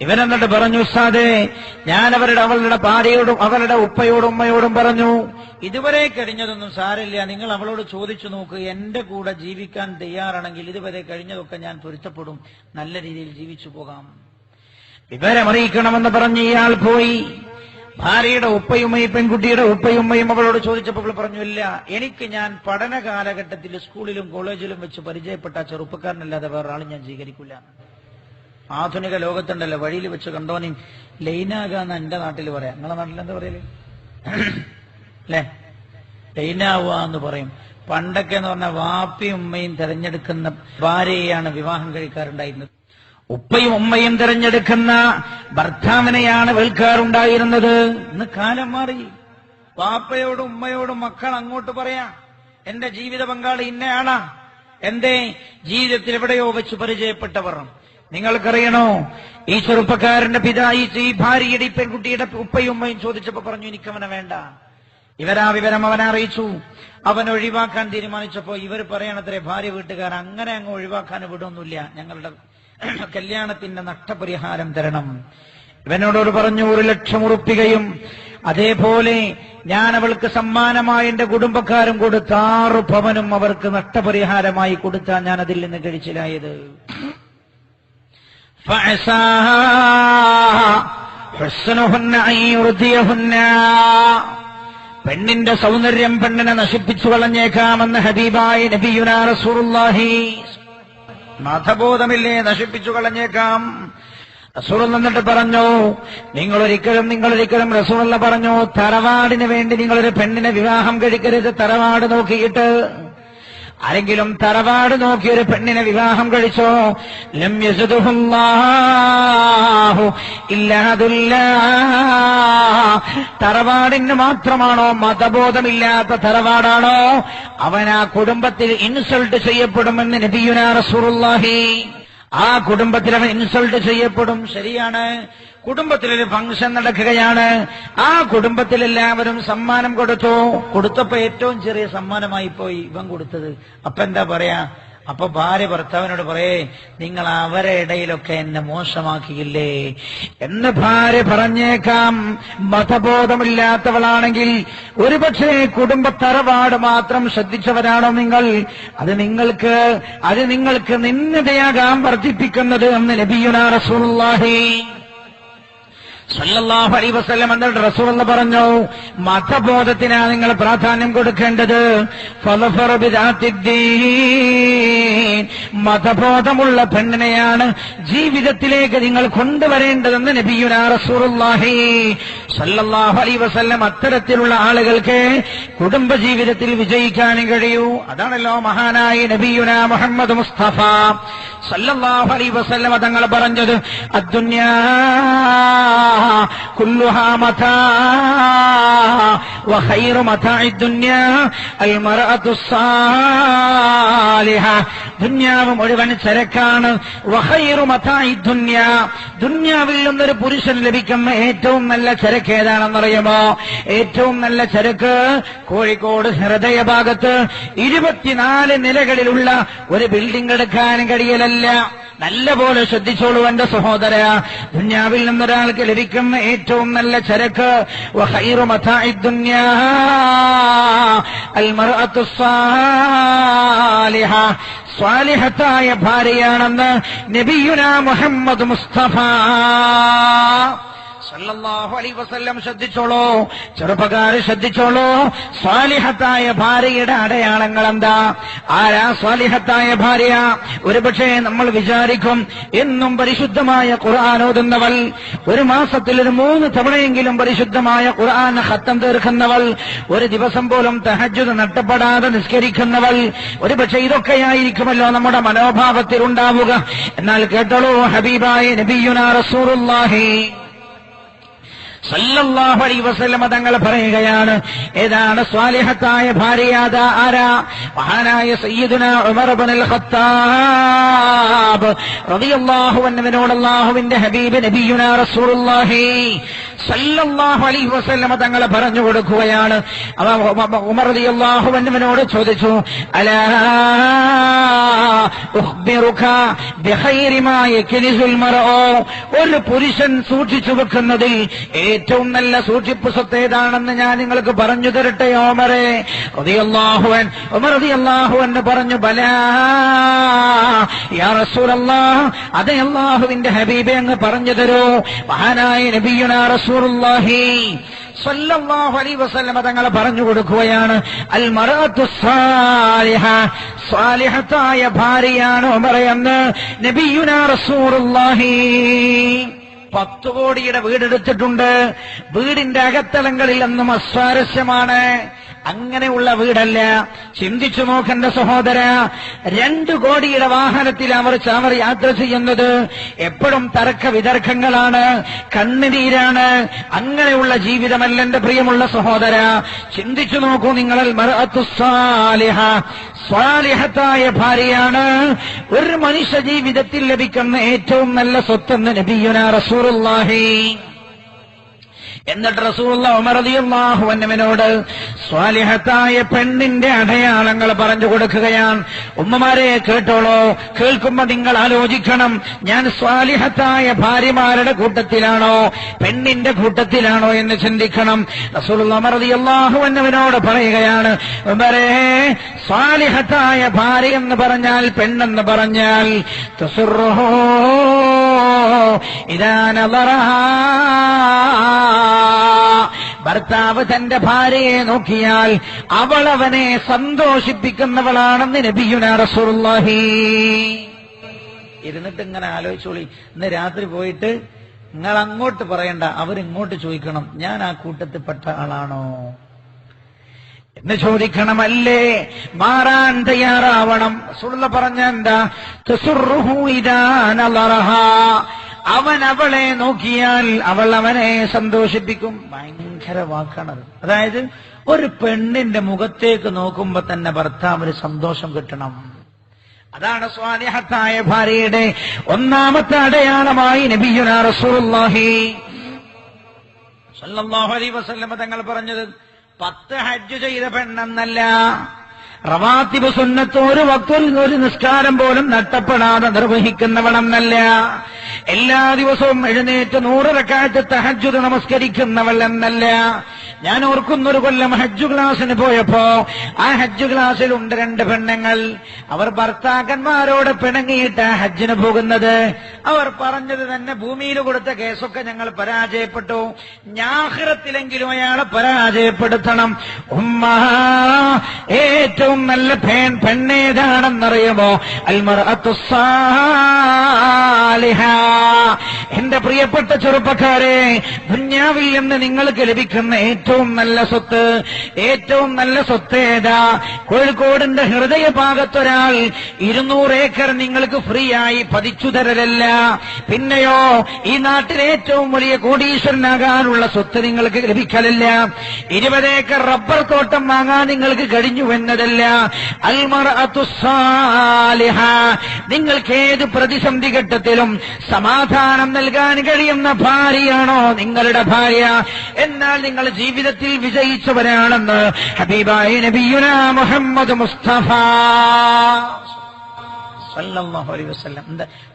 ഇവൻ എന്നിട്ട് പറഞ്ഞു ഉസ്താദേ ഞാൻ അവരുടെ അവളുടെ ഭാര്യയോടും അവളുടെ ഉപ്പയോടും ഉമ്മയോടും പറഞ്ഞു ഇതുവരെ കഴിഞ്ഞതൊന്നും സാരമില്ല നിങ്ങൾ അവളോട് ചോദിച്ചു നോക്ക്. എന്റെ കൂടെ ജീവിക്കാൻ തയ്യാറാണെങ്കിൽ ഇതുവരെ കഴിഞ്ഞതൊക്കെ ഞാൻ പൊരുത്തപ്പെടും. നല്ല രീതിയിൽ ജീവിച്ചു പോകാം. വിവരമറിയിക്കണമെന്ന് പറഞ്ഞ് ഇയാൾ പോയി. ഭാര്യയുടെ ഉപ്പയുമ്മയും പെൺകുട്ടിയുടെ ഉപ്പയുമ്മയും അവളോട് ചോദിച്ചപ്പോൾ പറഞ്ഞു ഇല്ല എനിക്ക് ഞാൻ പഠന കാലഘട്ടത്തിൽ സ്കൂളിലും കോളേജിലും വെച്ച് പരിചയപ്പെട്ട ചെറുപ്പക്കാരനല്ലാതെ വേറൊരാളും ഞാൻ സ്വീകരിക്കില്ല. ആധുനിക ലോകത്തുണ്ടല്ലോ. വഴിയിൽ വെച്ച് കണ്ടോനി. ലൈനാകാന്ന് എന്റെ നാട്ടിൽ പറയാം. നിങ്ങളെ നാട്ടിൽ എന്താ പറയൽ? അല്ലേ? ലൈനാവുക എന്ന് പറയും. പണ്ടൊക്കെ എന്ന് പറഞ്ഞ വാപ്പയും ഉമ്മയും തെരഞ്ഞെടുക്കുന്ന ഭാര്യയാണ് വിവാഹം കഴിക്കാറുണ്ടായിരുന്നത്. ഉപ്പയും ഉമ്മയും തിരഞ്ഞെടുക്കുന്ന ഭർത്താവിനെയാണ് വിൽക്കാറുണ്ടായിരുന്നത്. ഇന്ന് കാലം മാറി. വാപ്പയോടും ഉമ്മയോടും മക്കൾ അങ്ങോട്ട് പറയാ എന്റെ ജീവിത പങ്കാളി ഇന്നയാളാ. എന്റെ ജീവിതത്തിൽ എവിടെയോ വെച്ച് പരിചയപ്പെട്ടവർ. നിങ്ങൾക്കറിയണോ? ഈ ചെറുപ്പക്കാരന്റെ പിതായി ഈ ഭാര്യയുടെ പെൺകുട്ടിയുടെ ഉപ്പയും ഉമ്മയും ചോദിച്ചപ്പോ പറഞ്ഞു എനിക്കവനെ വേണ്ട. ഇവരാ വിവരം അവനെ അറിയിച്ചു. അവൻ ഒഴിവാക്കാൻ തീരുമാനിച്ചപ്പോ ഇവർ പറയണത്രേ ഭാര്യ വീട്ടുകാർ അങ്ങനെ അങ്ങ് ഒഴിവാക്കാൻ വിടൊന്നുമില്ല ഞങ്ങളുടെ കല്യാണത്തിന്റെ നഷ്ടപരിഹാരം തരണം. ഇവനോടോട് പറഞ്ഞു ഒരു ലക്ഷം ഉറുപ്പികയും അതേപോലെ ഞാൻ അവൾക്ക് സമ്മാനമായി എന്റെ കുടുംബക്കാരും കൊടുത്ത ആറ് ഭവനും അവർക്ക് നഷ്ടപരിഹാരമായി കൊടുത്താൽ ഞാൻ അതിൽ നിന്ന് കഴിച്ചിലായത്. പെണ്ണിന്റെ സൗന്ദര്യം പെണ്ണിനെ നശിപ്പിച്ചു കളഞ്ഞേക്കാമെന്ന് ഹബീബായി നബിയുനാ മതബോധമില്ലേ നശിപ്പിച്ചു കളഞ്ഞേക്കാം. റസൂൾ എന്നിട്ട് പറഞ്ഞു നിങ്ങൾ ഒരിക്കലും നിങ്ങൾ ഒരിക്കലും പറഞ്ഞു തറവാടിന് വേണ്ടി നിങ്ങളൊരു പെണ്ണിനെ വിവാഹം കഴിക്കരുത് തറവാട് നോക്കിയിട്ട്. ആരെങ്കിലും തറവാട് നോക്കി ഒരു പെണ്ണിനെ വിവാഹം കഴിച്ചോ? ഇല്ലാതുല്ല. തറവാടിന് മാത്രമാണോ മതബോധമില്ലാത്ത തറവാടാണോ? അവൻ ആ കുടുംബത്തിൽ ഇൻസൾട്ട് ചെയ്യപ്പെടുമെന്ന് നബിയുനാ റസൂറുല്ലാഹി ആ കുടുംബത്തിൽ അവൻ ഇൻസൾട്ട് ചെയ്യപ്പെടും. ശരിയാണ്. കുടുംബത്തിലൊരു ഫംഗ്ഷൻ നടക്കുകയാണ്. ആ കുടുംബത്തിൽ എല്ലാവരും സമ്മാനം കൊടുത്തു. കൊടുത്തപ്പോ ഏറ്റവും ചെറിയ സമ്മാനമായി പോയി ഇവൻ കൊടുത്തത്. അപ്പൊ എന്താ പറയാ? അപ്പൊ ഭാര്യ ഭർത്താവിനോട് പറയേ നിങ്ങൾ അവരെ ഇടയിലൊക്കെ എന്നെ മോശമാക്കിയില്ലേ? എന്ന് ഭാര്യ പറഞ്ഞേക്കാം. മതബോധമില്ലാത്തവളാണെങ്കിൽ ഒരുപക്ഷെ കുടുംബ തറവാട് മാത്രം ശ്രദ്ധിച്ചവരാണോ നിങ്ങൾ? അത് നിങ്ങൾക്ക് അത് നിങ്ങൾക്ക് നിന്ദതയാകാൻ വർദ്ധിപ്പിക്കുന്നത് എന്ന് നബിയുനാ റസൂലുള്ളാഹി സല്ലല്ലാഹു അലൈഹി വസല്ലം എന്നിട്ട് റസൂൽ പറഞ്ഞു മതബോധത്തിനാണ് നിങ്ങൾ പ്രാധാന്യം കൊടുക്കേണ്ടത്. മതബോധമുള്ള പെണ്ണിനെയാണ് ജീവിതത്തിലേക്ക് നിങ്ങൾ കൊണ്ടുവരേണ്ടതെന്ന് നബിയുനാ റസൂലുള്ളാഹി സല്ലല്ലാഹു അലൈഹി വസല്ലം അത്തരത്തിലുള്ള ആളുകൾക്ക് കുടുംബജീവിതത്തിൽ വിജയിക്കാനും കഴിയൂ അതാണല്ലോ മഹാനായ നബിയുന മുഹമ്മദ് മുസ്തഫ സല്ലല്ലാഹു അലൈഹി വസല്ലം തങ്ങൾ പറഞ്ഞത് അദ്ദുന്യാ كلها متاع وخير متاع الدنيا المرأة الصالحة ദുന്യാവ് മുഴുവൻ ചരക്കാണ് വഹൈറു മതായി ദുന്യ ദുന്യാവിൽ നിന്നൊരു പുരുഷൻ ലഭിക്കുന്ന ഏറ്റവും നല്ല ചരക്ക് ഏതാണെന്നറിയുമോ? ഏറ്റവും നല്ല ചരക്ക് കോഴിക്കോട് ഹൃദയഭാഗത്ത് ഇരുപത്തിനാല് നിലകളിലുള്ള ഒരു ബിൽഡിംഗ് എടുക്കാൻ കഴിയലല്ല. നല്ല പോലെ ശ്രദ്ധിച്ചോളൂ എന്റെ സഹോദര. ദുന്യാവിൽ നിന്നൊരാൾക്ക് ലഭിക്കുന്ന ഏറ്റവും നല്ല ചരക്ക് സ്വാലിഹത്തായ ഭാര്യയാണെന്ന് നബിയുന മുഹമ്മദ് മുസ്തഫ. സല്ലല്ലാഹു അലൈ വസല്ലം ശ്രദ്ധിച്ചോളൂ. ചെറുപ്പക്കാര് ശ്രദ്ധിച്ചോളൂ. സ്വാലിഹത്തായ ഭാര്യയുടെ അടയാളങ്ങൾ എന്താ ആരാ സ്വാലിഹത്തായ ഭാര്യ? ഒരുപക്ഷെ നമ്മൾ വിചാരിക്കും എന്നും പരിശുദ്ധമായ ഖുർആൻ ഓതുന്നവൾ ഒരു മാസത്തിൽ ഒരു മൂന്ന് തവണയെങ്കിലും പരിശുദ്ധമായ ഖുർആൻ ഹത്തം തീർക്കുന്നവൾ ഒരു ദിവസം പോലും തഹജ്ജുദ് നട്ടപ്പെടാതെ നിസ്കരിക്കുന്നവൾ ഒരുപക്ഷെ ഇതൊക്കെയായിരിക്കുമല്ലോ നമ്മുടെ മനോഭാവത്തിൽ ഉണ്ടാവുക എന്നാൽ കേട്ടോളൂ ഹബീബായ നബിയുനാ റസൂറുല്ലാഹി സല്ലല്ലാഹു അലൈഹി വസല്ലമ പറയുകയാണ് ഏതാണ് സ്വാലിഹത്തായ ഭാര്യയാത ആരാ? മഹാനായ സയ്യിദുന ഉമർ ഇബ്നുൽ ഖത്താബ് ഹബീബ് നബിയുന റസൂലുള്ളാഹി സല്ലല്ലാഹു അലൈഹി വസല്ലമ തങ്ങൾ പറഞ്ഞു കൊടുക്കുകയാണ്. ഉമർ റളിയല്ലാഹു അൻഹുവിനോട് ചോദിച്ചു അലാ ഉഖ്ബിറുക ബിഖൈരി മാ ഒരു പുരുഷൻ സൂക്ഷിച്ചു വെക്കുന്നതിൽ ഏറ്റവും നല്ല സൂക്ഷിപ്പ് സ്വത്ത് ഏതാണെന്ന് ഞാൻ നിങ്ങൾക്ക് പറഞ്ഞു തരട്ടെ ഓമറെ. റളിയല്ലാഹുവൻ ഉമർ എന്ന് പറഞ്ഞു ബലാ യാ റസൂലല്ലാഹ്. അതെ അല്ലാഹുവിന്റെ ഹബീബെ അങ്ങ് പറഞ്ഞു തരൂ. മഹാനായ നബിയുനാ റസൂലുള്ളാഹി സല്ലല്ലാഹു അലൈഹി വസല്ലമ തങ്ങൾ പറഞ്ഞു കൊടുക്കുകയാണ് അൽ സാലിഹ ഭാര്യയാണ് ഉമറെ എന്ന് നബിയുനാ റസൂലുള്ളാഹി. പത്തു കോടിയുടെ വീടെടുത്തിട്ടുണ്ട് വീടിന്റെ അകത്തളങ്ങളിൽ എന്നും അസ്വാരസ്യമാണ്. അങ്ങനെയുള്ള വീടല്ല. ചിന്തിച്ചു നോക്കേണ്ട സഹോദര. രണ്ടു കോടിയുടെ വാഹനത്തിൽ അവർ അവർ യാത്ര ചെയ്യുന്നത്. എപ്പോഴും തർക്ക വിതർക്കങ്ങളാണ്. കണ്ണുനീരാണ്. അങ്ങനെയുള്ള ജീവിതമല്ല എന്റെ പ്രിയമുള്ള സഹോദര. ചിന്തിച്ചു നോക്കൂ നിങ്ങൾ സ്വാലിഹ. സ്വാലിഹത്തായ ഭാര്യയാണ്. ഒരു മനുഷ്യ ജീവിതത്തിൽ ലഭിക്കുന്ന ഏറ്റവും നല്ല സ്വത്തെന്ന് നബിയുന റസൂറുല്ലാഹി എന്നിട്ട് റസൂള്ള ഉമറദിയല്ലാഹു അന്നമിനോട് സ്വാലിഹത്തായ പെണ്ണിന്റെ അടയാളങ്ങൾ പറഞ്ഞു കൊടുക്കുകയാണ്. ഉമ്മമാരെ കേട്ടോളോ കേൾക്കുമ്പോ നിങ്ങൾ ആലോചിക്കണം. ഞാൻ സ്വാലിഹത്തായ ഭാര്യമാരുടെ കൂട്ടത്തിലാണോ പെണ്ണിന്റെ കൂട്ടത്തിലാണോ എന്ന് ചിന്തിക്കണം. റസൂലുള്ള ഉമറദിയല്ലാഹു അന്നവനോട് പറയുകയാണ് ഉമരേ സ്വാലിഹത്തായ ഭാര്യ എന്ന് പറഞ്ഞാൽ പെണ്ണെന്ന് പറഞ്ഞാൽ തുസുറുഹോ ഇതാ ഭർത്താവ് തന്റെ ഭാര്യയെ നോക്കിയാൽ അവളവനെ സന്തോഷിപ്പിക്കുന്നവളാണെന്ന് നബിയുന റസൂലുള്ളാഹി. ഇരുന്നിട്ട് ഇങ്ങനെ ആലോചിച്ചോളി. ഇന്ന് രാത്രി പോയിട്ട് നിങ്ങൾ അങ്ങോട്ട് പറയണ്ട അവരിങ്ങോട്ട് ചോദിക്കണം ഞാൻ ആ കൂട്ടത്തിൽപ്പെട്ട ആളാണോ? എന്ന് ചോദിക്കണമല്ലേ? മാറാൻ തയ്യാറാവണം. സുള്ള പറഞ്ഞ എന്താ. അവൻ അവളെ നോക്കിയാൽ അവൾ അവനെ സന്തോഷിപ്പിക്കും. ഭയങ്കര വാക്കാണത്. അതായത് ഒരു പെണ്ണിന്റെ മുഖത്തേക്ക് നോക്കുമ്പോ തന്നെ ഭർത്താവിന് സന്തോഷം കിട്ടണം. അതാണ് സ്വാലിഹത്തായ ഭാര്യയുടെ ഒന്നാമത്തെ അടയാളമായി നബിയുന റസൂലുള്ളാഹി. സല്ലല്ലാഹു അലൈഹി വസല്ലമ തങ്ങൾ പറഞ്ഞത് പത്ത് ഹജ്ജ് ചെയ്ത പെണ്ണെന്നല്ല. റവാത്തിബ് സുന്നത്ത് ഒരു വക്തിൽ ഒരു നിസ്കാരം പോലും നഷ്ടപ്പെടാതെ നിർവഹിക്കുന്നവളെന്നല്ല എല്ലാ ദിവസവും എഴുന്നേറ്റ് നൂറ് റക്കാറ്റ് തഹജ്ജുദ് നമസ്കരിക്കുന്നവൾ എന്നല്ല. ഞാൻ ഓർക്കുന്നൊരു കൊല്ലം ഹജ്ജ് ക്ലാസ്സിന് പോയപ്പോ ആ ഹജ്ജ് ക്ലാസ്സിൽ ഉണ്ട് രണ്ട് പെണ്ണുങ്ങൾ. അവർ ഭർത്താക്കന്മാരോട് പിണങ്ങിയിട്ട് ഹജ്ജിന് പോകുന്നത്. അവർ പറഞ്ഞത് തന്നെ ഭൂമിയിൽ കൊടുത്ത കേസൊക്കെ ഞങ്ങൾ പരാജയപ്പെട്ടു. ഞാഹ്റത്തിലെങ്കിലും അയാളെ പരാജയപ്പെടുത്തണം. ഉമ്മ ഏറ്റവും നല്ല പേൻ പെണ്ണേതാണെന്നറിയുമോ? അൽമർ എന്റെ പ്രിയപ്പെട്ട ചെറുപ്പക്കാരെ ദുന്യാവിൽ നിന്ന് നിങ്ങൾക്ക് ലഭിക്കുന്ന ഏറ്റവും നല്ല സ്വത്ത് ഏറ്റവും നല്ല സ്വത്ത് ഏതാ? കോഴിക്കോടിന്റെ ഹൃദയഭാഗത്തൊരാൾ ഇരുന്നൂറ് ഏക്കർ നിങ്ങൾക്ക് ഫ്രീ ആയി പതിച്ചു തരലല്ല. പിന്നെയോ ഈ നാട്ടിലെ ഏറ്റവും വലിയ കോടീശ്വരനാകാനുള്ള സ്വത്ത് നിങ്ങൾക്ക് ലഭിക്കലല്ല. ഇരുപത് ഏക്കർ റബ്ബർ തോട്ടം വാങ്ങാൻ നിങ്ങൾക്ക് കഴിഞ്ഞു എന്നതല്ല അൽമർ നിങ്ങൾക്ക് ഏത് പ്രതിസന്ധി ഘട്ടത്തിലും സമാധാനം നൽകാൻ കഴിയുന്ന ഭാര്യയാണോ നിങ്ങളുടെ ഭാര്യ? എന്നാൽ നിങ്ങൾ ജീവിതത്തിൽ വിജയിച്ചവരാണെന്ന് ഹബീബായ നബിയുന മുഹമ്മദ് മുസ്തഫ.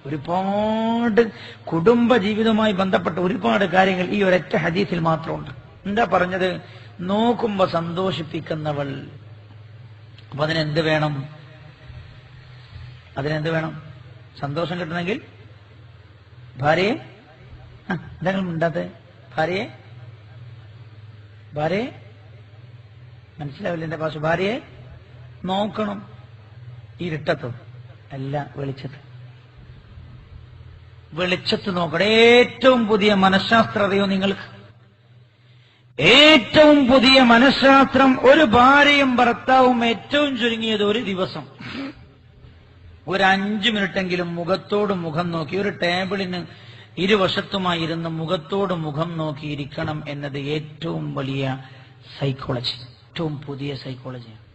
ഒരുപാട് കുടുംബ ജീവിതവുമായി ബന്ധപ്പെട്ട ഒരുപാട് കാര്യങ്ങൾ ഈ ഒരൊറ്റ ഹദീസിൽ മാത്രമുണ്ട്. എന്താ പറഞ്ഞത്? നോക്കുമ്പോ സന്തോഷിപ്പിക്കുന്നവൾ. അപ്പൊ അതിനെന്ത് വേണം? അതിനെന്ത് വേണം? സന്തോഷം കിട്ടണമെങ്കിൽ ഭാര്യയെ? എന്തെങ്കിലും മിണ്ടാത്തെ? ഭാര്യയെ? ഭാര്യയെ? മനസ്സിലാവില്ല എന്റെ ഭാഷ ഭാര്യയെ നോക്കണം. ഇരുട്ടത്ത് അല്ല വെളിച്ചത്ത്. വെളിച്ചത്ത് നോക്കണം. ഏറ്റവും പുതിയ മനഃശാസ്ത്രം അറിയോ നിങ്ങൾക്ക് ഏറ്റവും പുതിയ മനഃശാസ്ത്രം ഒരു ഭാര്യയും ഭർത്താവും ഏറ്റവും ചുരുങ്ങിയത് ഒരു ദിവസം. ഒരു അഞ്ചു മിനിറ്റെങ്കിലും മുഖത്തോട് മുഖം നോക്കി ഒരു ടേബിളിന് ഇരുവശത്തുമായി ഇരുന്ന് മുഖത്തോട് മുഖം നോക്കിയിരിക്കണം എന്നത് ഏറ്റവും വലിയ സൈക്കോളജി ഏറ്റവും പുതിയ സൈക്കോളജിയാണ്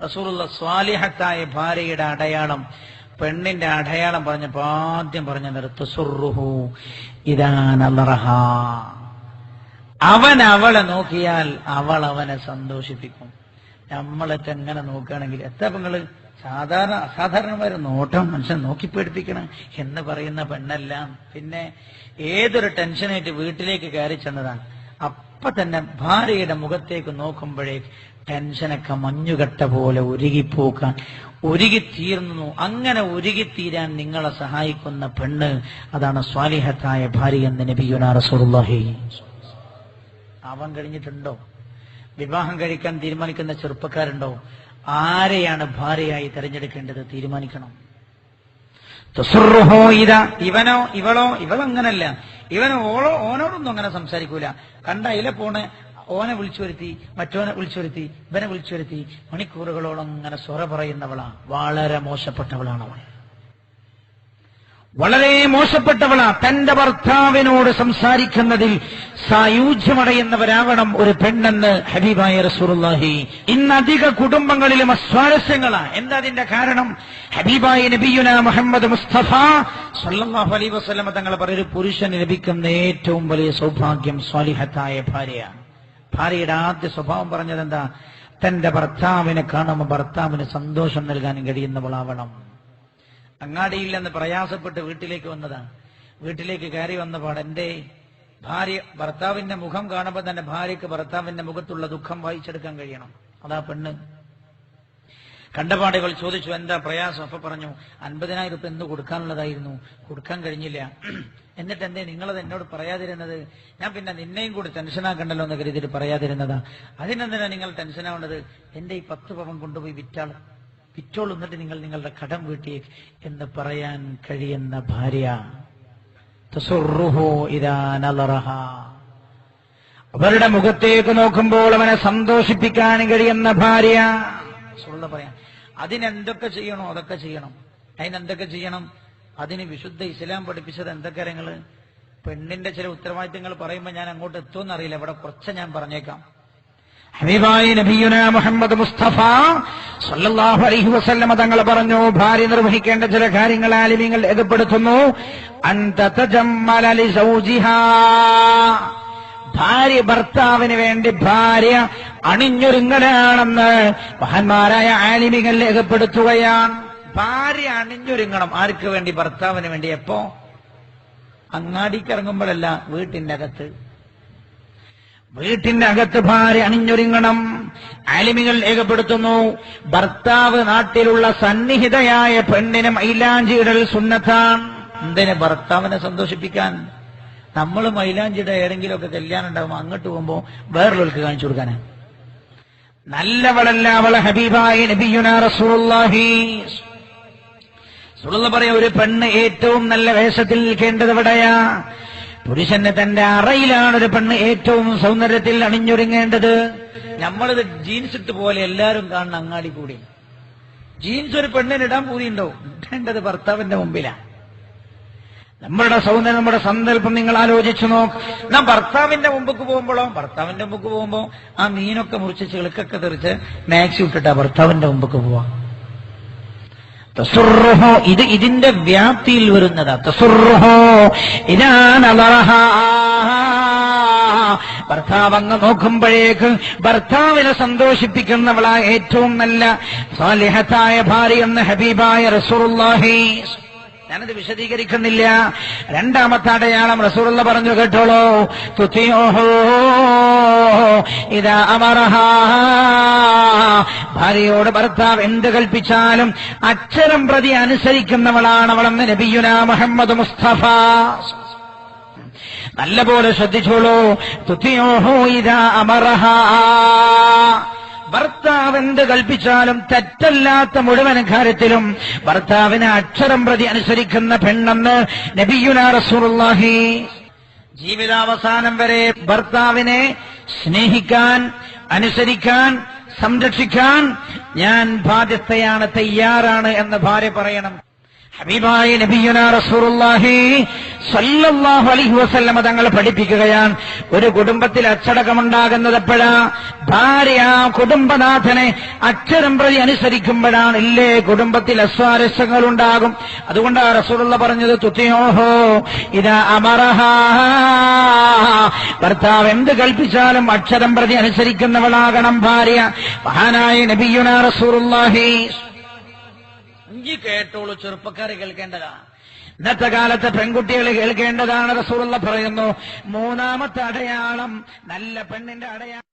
റസൂറുള്ള സ്വാലിഹത്തായ ഭാര്യയുടെ അടയാളം പെണ്ണിന്റെ അടയാളം പറഞ്ഞപ്പോ ആദ്യം പറഞ്ഞ നിർത്ത് സുറുഹു ഇതാനറഹ അവൻ അവളെ നോക്കിയാൽ അവൾ അവനെ സന്തോഷിപ്പിക്കും. നമ്മളൊക്കെ എങ്ങനെ നോക്കുകയാണെങ്കിൽ എത്ര നിങ്ങൾ സാധാരണ അസാധാരണമായ നോട്ടം മനുഷ്യൻ നോക്കി പേടിപ്പിക്കണം എന്ന് പറയുന്ന പെണ്ണെല്ലാം. പിന്നെ ഏതൊരു ടെൻഷനായിട്ട് വീട്ടിലേക്ക് കയറി ചെന്നതാണ്. അപ്പൊ തന്നെ ഭാര്യയുടെ മുഖത്തേക്ക് നോക്കുമ്പോഴേ ടെൻഷനൊക്കെ മഞ്ഞുകട്ട പോലെ ഉരുകിപ്പോക്കാൻ ഉരുകിത്തീർന്നു അങ്ങനെ ഉരുകിത്തീരാൻ നിങ്ങളെ സഹായിക്കുന്ന പെണ്ണ് അതാണ് സ്വാലിഹത്തായ ഭാര്യ എന്ന് നബിയുനാ റസൂലുള്ളാഹി. അവൻ കഴിഞ്ഞിട്ടുണ്ടോ? വിവാഹം കഴിക്കാൻ തീരുമാനിക്കുന്ന ചെറുപ്പക്കാരുണ്ടോ? ആരെയാണ് ഭാര്യയായി തെരഞ്ഞെടുക്കേണ്ടത് തീരുമാനിക്കണം. ഇത ഇവനോ ഇവളോ ഇവളങ്ങനല്ല. ഇവനോ ഓളോ ഓനോടൊന്നും അങ്ങനെ സംസാരിക്കൂല. കണ്ട ഇല പോണ് ഓനെ വിളിച്ചു വരുത്തി മറ്റോനെ വിളിച്ചു വരുത്തി ഇവനെ വിളിച്ചു വരുത്തി മണിക്കൂറുകളോളം അങ്ങനെ സ്വറ പറയുന്നവളാ. വളരെ മോശപ്പെട്ടവളാണ് അവൾ വളരെ മോശപ്പെട്ടവളാ. തന്റെ ഭർത്താവിനോട് സംസാരിക്കുന്നതിൽ സായൂജ്യമടയുന്നവരാവണം ഒരു പെണ്ണെന്ന് ഹബീബായ റസൂറുല്ലാഹി ഇന്നധിക കുടുംബങ്ങളിലും അസ്വാരസ്യങ്ങളാ. എന്താ അതിന്റെ കാരണം? ഹബീബായ നബിയുന മുഹമ്മദ് മുസ്തഫ സല്ലല്ലാഹു അലൈഹി വസല്ലമ തങ്ങൾ പറയൊരു പുരുഷന് ലഭിക്കുന്ന ഏറ്റവും വലിയ സൗഭാഗ്യം സ്വാലിഹത്തായ ഭാര്യ ഭാര്യയുടെ ആദ്യ സ്വഭാവം പറഞ്ഞത് എന്താ തന്റെ ഭർത്താവിനെ കാണുമ്പോൾ ഭർത്താവിന് സന്തോഷം നൽകാൻ കഴിയുന്നവളാവണം. അങ്ങാടിയിൽ നിന്ന് പ്രയാസപ്പെട്ട് വീട്ടിലേക്ക് വന്നതാണ്. വീട്ടിലേക്ക് കയറി വന്ന പാടെന്റെ ഭാര്യ ഭർത്താവിന്റെ മുഖം കാണുമ്പോൾ തന്നെ ഭാര്യക്ക് ഭർത്താവിന്റെ മുഖത്തുള്ള ദുഃഖം വായിച്ചെടുക്കാൻ കഴിയണം. അതാ പെണ്ണ്. കണ്ടപാടുകൾ ചോദിച്ചു എന്താ പ്രയാസം? അപ്പൊ പറഞ്ഞു അൻപതിനായിരം രൂപ എന്ന് കൊടുക്കാനുള്ളതായിരുന്നു. കൊടുക്കാൻ കഴിഞ്ഞില്ല. എന്നിട്ട് എന്തേ നിങ്ങളത് എന്നോട് പറയാതിരുന്നത്? ഞാൻ പിന്നെ നിന്നെയും കൂടി ടെൻഷനാക്കണ്ടല്ലോ എന്ന് കരുതിയിട്ട് പറയാതിരുന്നതാ. അതിനെന്തിനാ നിങ്ങൾ ടെൻഷനാവേണ്ടത് എന്റെ ഈ പത്ത് പവൻ കൊണ്ടുപോയി വിറ്റാൾ വിറ്റോൾ എന്നിട്ട് നിങ്ങൾ നിങ്ങളുടെ കടം വീട്ടി എന്ന് പറയാൻ കഴിയുന്ന ഭാര്യ. അവരുടെ മുഖത്തേക്ക് നോക്കുമ്പോൾ അവനെ സന്തോഷിപ്പിക്കാൻ കഴിയുന്ന ഭാര്യ. പറയാം അതിനെന്തൊക്കെ ചെയ്യണോ അതൊക്കെ ചെയ്യണം. അതിനെന്തൊക്കെ ചെയ്യണം? അതിന് വിശുദ്ധ ഇസ്ലാം പഠിപ്പിച്ചത് എന്തൊക്കെ പെണ്ണിന്റെ ചില ഉത്തരവാദിത്തങ്ങൾ പറയുമ്പോൾ ഞാൻ അങ്ങോട്ട് എത്തുമെന്നറിയില്ല ഇവിടെ കുറച്ച് ഞാൻ പറഞ്ഞേക്കാം. ഹബീബായി നബിയുന മുഹമ്മദ് മുസ്തഫ സല്ലല്ലാഹു അലൈഹി വസല്ലമ തങ്ങൾ പറഞ്ഞു ഭാര്യ നിർവഹിക്കേണ്ട ചില കാര്യങ്ങൾ ആലിമ്യങ്ങൾ രേഖപ്പെടുത്തുന്നു. ഭാര്യ ഭർത്താവിന് വേണ്ടി ഭാര്യ അണിഞ്ഞൊരുങ്ങലാണെന്ന് മഹാന്മാരായ ആലിമികൾ രേഖപ്പെടുത്തുകയാണ്. ഭാര്യ അണിഞ്ഞൊരുങ്ങണം. ആർക്ക് വേണ്ടി? ഭർത്താവിന് വേണ്ടി. എപ്പോ? അങ്ങാടിക്കിറങ്ങുമ്പോഴല്ല വീട്ടിന്റെ അകത്ത്. വീട്ടിന്റെ അകത്ത് ഭാര്യ അണിഞ്ഞൊരുങ്ങണം. അലിമികൾ രേഖപ്പെടുത്തുന്നു ഭർത്താവ് നാട്ടിലുള്ള സന്നിഹിതയായ പെണ്ണിന് മൈലാഞ്ചിയിടൽ സുന്നത്താണ്. എന്തിന് ഭർത്താവിനെ സന്തോഷിപ്പിക്കാൻ? നമ്മൾ മൈലാഞ്ചിയുടെ ഏതെങ്കിലുമൊക്കെ കല്യാണം ഉണ്ടാകുമ്പോൾ അങ്ങോട്ട് പോകുമ്പോ വേറൊരുക്ക് കാണിച്ചു കൊടുക്കാനാ. നല്ലവളല്ല അവളെ ഹബീബായി നബിയുന റസൂലുള്ളാഹി. പറയാ ഒരു പെണ്ണ് ഏറ്റവും നല്ല വേഷത്തിൽ നിൽക്കേണ്ടത് എവിടെയാ? പുരുഷന് തന്റെ അറയിലാണ് ഒരു പെണ്ണ് ഏറ്റവും സൗന്ദര്യത്തിൽ അണിഞ്ഞൊരുങ്ങേണ്ടത്. നമ്മളിത് ജീൻസ് ഇട്ട് പോലെ എല്ലാവരും കാണുന്ന അങ്ങാടി കൂടി. ജീൻസ് ഒരു പെണ്ണിന് ഇടാൻ പൂതിയുണ്ടോ? ഇടേണ്ടത് ഭർത്താവിന്റെ മുമ്പിലാണ് നമ്മളുടെ സൗന്ദര്യം നമ്മുടെ സന്ദർഭം നിങ്ങൾ ആലോചിച്ചു നോക്ക്. നാം ഭർത്താവിന്റെ മുമ്പക്ക് പോകുമ്പോഴോ ഭർത്താവിന്റെ മുമ്പക്ക് പോകുമ്പോ ആ മീനൊക്കെ മുറിച്ച് ചെളുക്കൊക്കെ തെറിച്ച് മാക്സി ഇട്ടിട്ടാ ഭർത്താവിന്റെ മുമ്പക്ക് പോവാ. തസുറുഹോ ഇത് ഇതിന്റെ വ്യാപ്തിയിൽ വരുന്നതാ. തസുറുഹോ ഇതാണ് ഭർത്താവ് അങ്ങ് നോക്കുമ്പോഴേക്ക് ഭർത്താവിനെ സന്തോഷിപ്പിക്കുന്നവളാ ഏറ്റവും നല്ല സാലിഹത്തായ ഭാര്യ എന്ന് ഹബീബായ റസൂറുല്ലാഹി ഞാനത് വിശദീകരിക്കുന്നില്ല. രണ്ടാമത്തെ അടയാളം റസൂറുള്ള പറഞ്ഞു കേട്ടോളൂ. തുത്തിയോഹോ ഇതാ അമർഹ ഭാര്യയോട് ഭർത്താവ് എന്ത് കൽപ്പിച്ചാലും അക്ഷരം പ്രതി അനുസരിക്കുന്നവളാണ് അവളെന്ന് നബിയുന മുഹമ്മദ് മുസ്തഫ. നല്ലപോലെ ശ്രദ്ധിച്ചോളൂ. തുത്തിയോഹോ ഇതാ അമറഹ. ഭർത്താവ് എന്ത് കൽപ്പിച്ചാലും തെറ്റല്ലാത്ത മുഴുവൻ കാര്യത്തിലും ഭർത്താവിനെ അക്ഷരം പ്രതി അനുസരിക്കുന്ന പെണ്ണെന്ന് നബിയുന ജീവിതാവസാനം വരെ ഭർത്താവിനെ സ്നേഹിക്കാൻ അനുസരിക്കാൻ സംരക്ഷിക്കാൻ ഞാൻ ബാധ്യസ്ഥയാണ് തയ്യാറാണ് എന്ന് ഭാര്യ പറയണം. ഹബീബായ നബിയുന റസൂറുല്ലാഹി സല്ലല്ലാഹു അലൈഹി വസല്ലമ തങ്ങൾ പഠിപ്പിക്കുകയാണ്. ഒരു കുടുംബത്തിൽ അച്ചടക്കമുണ്ടാകുന്നത് എപ്പോഴാ ഭാര്യ കുടുംബനാഥനെ അക്ഷരം പ്രതി അനുസരിക്കുമ്പോഴാണ് ഇല്ലേ കുടുംബത്തിൽ അസ്വാരസ്യങ്ങൾ ഉണ്ടാകും അതുകൊണ്ടാണ് റസൂറുള്ള പറഞ്ഞത് തുത്തിയോഹോ ഇതാ അമറഹ. ഭർത്താവ് എന്ത് കൽപ്പിച്ചാലും അക്ഷരം പ്രതി അനുസരിക്കുന്നവളാകണം ഭാര്യ. മഹാനായ നബിയുന റസൂറുല്ലാഹി ഇഞ്ചി കേട്ടോളൂ ചെറുപ്പക്കാർ കേൾക്കേണ്ടതാ. ഇന്നത്തെ കാലത്തെ പെൺകുട്ടികൾ കേൾക്കേണ്ടതാണ് റസൂറുള്ള പറയുന്നു. മൂന്നാമത്തെ അടയാളം നല്ല പെണ്ണിന്റെ അടയാളം.